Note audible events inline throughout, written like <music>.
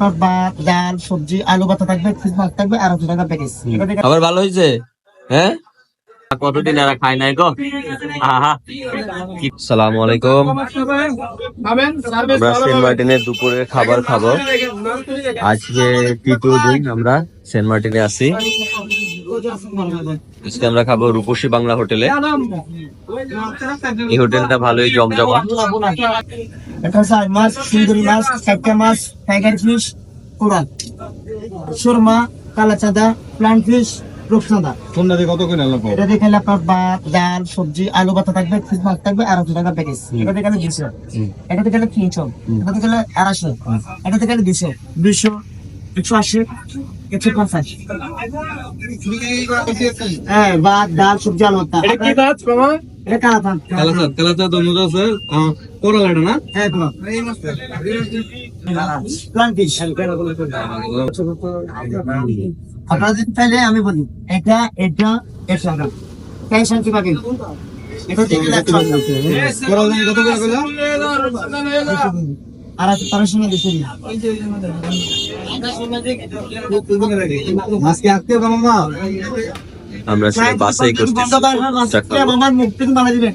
আপনার ভাত ডাল সবজি আলু ভাতা থাকবে ফিস মাছ থাকবে আর টাকা প্যাকেজ। খাবার ভালো হয়েছে? হ্যাঁ? কতদিন এরা খায় নাই গো? আহা। সালাম আলাইকুম। আমরা সেন্ট মার্টিনে দুপুরে খাবার খাব। আজকে তৃতীয় দিন আমরা সেন্ট মার্টিনে আছি। আজকে আমরা খাব রূপসী বাংলা হোটেলে। এই হোটেলটা ভালোই জমজমা এটা চার মাছ সুন্দরী মাছ চারটা মাছ টাইগার ফিশ কোরাল। সুরমা কালা চাঁদা প্লান ফিশ রূপচাঁদা। সন্ধ্যাতে কত করে আনলাম এটা দেখে আপনার ভাত ডাল সবজি আলু ভাতা থাকবে ফিস মাছ থাকবে আর টাকা প্যাকেজ এটা দেখে দুশো এটা দেখে তিনশো। এটা দেখে আড়াইশো। এটা দেখে দুশো দুশো একশো আশি একশো পঞ্চাশ। হ্যাঁ ভাত ডাল সবজি আলু ভাতা এটা কি এটা আছে। কোরাল এটা না আপনারা যদি চাইলে আমি বলি এটা এটা এটা টেনশন কি পাবেন আর আছে তার সঙ্গে আজকে আজকে মামা আমরা বাসাই করতেছি। আমার মুখ থেকে বানা দিবেন।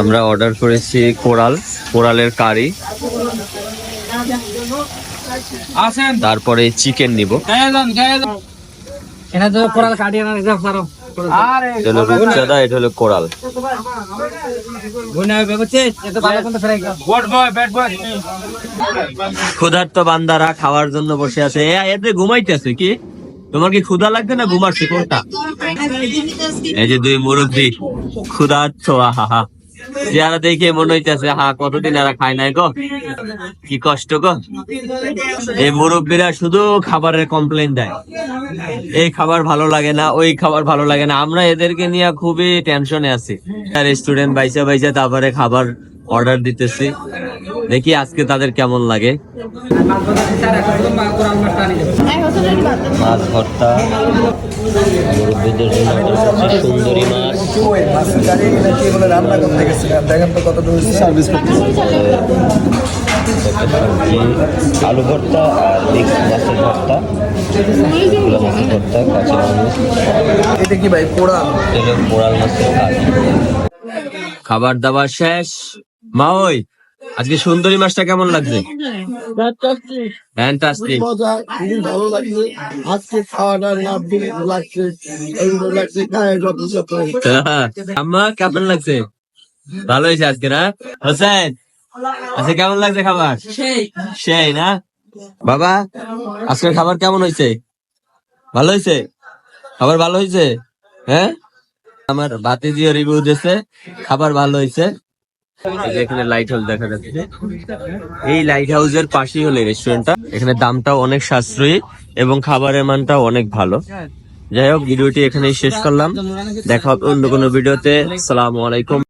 আমরা অর্ডার করেছি কোরাল কোরালের কারি। তারপরে চিকেন নিব। এটা তো কোরাল এটা হলো রূপচাঁদা এটা হলো কোরাল। ক্ষুধার্ত বান্দারা খাওয়ার জন্য বসে আছে। এতে ঘুমাইতেছে কি? তোমার কি ক্ষুধা লাগছে না ঘুমাচ্ছে? কোনটা? এই যে দুই মুরব্বী। ক্ষুধার্ত যারা দেখে মনে হইতেছে, হা, কতদিন এরা খায় নাই গো? কি কষ্ট গো? এই মুরব্বীরা শুধু খাবারের কমপ্লেন দেয়। এই খাবার ভালো লাগে না, ওই খাবার ভালো লাগে না। আমরা এদেরকে নিয়ে খুবই টেনশনে আছি। স্টুডেন্ট বাইসা বাইসা তারপরে খাবার অর্ডার দিতেছি। দেখি আজকে তাদের কেমন লাগে। মাছ ভর্তা মুরব্বীদের জন্য সুন্দরী মাছ। আলু ভর্তা আর মিক্স মাছের ভর্তা মাছের ভর্তা কাঁচা মরিচ এটা কি ভাই কোরাল তেলে মোড়াল মাছের খাবার দাবার শেষ। মা ওই আজকে সুন্দরী মাছটা কেমন লাগছে? ফ্যান্টাস্টিক <laughs> কেমন লাগছে? ভালো হয়েছে আজকে, না? হোসেন, আজকে কেমন লাগছে খাবার? সেই, না? বাবা, আজকের খাবার কেমন হয়েছে? ভালো হয়েছে? খাবার ভালো হয়েছে? হ্যাঁ? আমার বাতি দিয়ে রিভিউ দিয়েছে, খাবার ভালো হয়েছে। এখানে লাইট হাউস দেখা যাচ্ছে। এই লাইট পাশেই হলো এখানে দামটাও অনেক সাশ্রয়ী এবং খাবারের মানটাও অনেক ভালো। যাই হোক, ভিডিওটি এখানেই শেষ করলাম। দেখা হবে অন্য কোনো ভিডিওতে। সালাম আলাইকুম।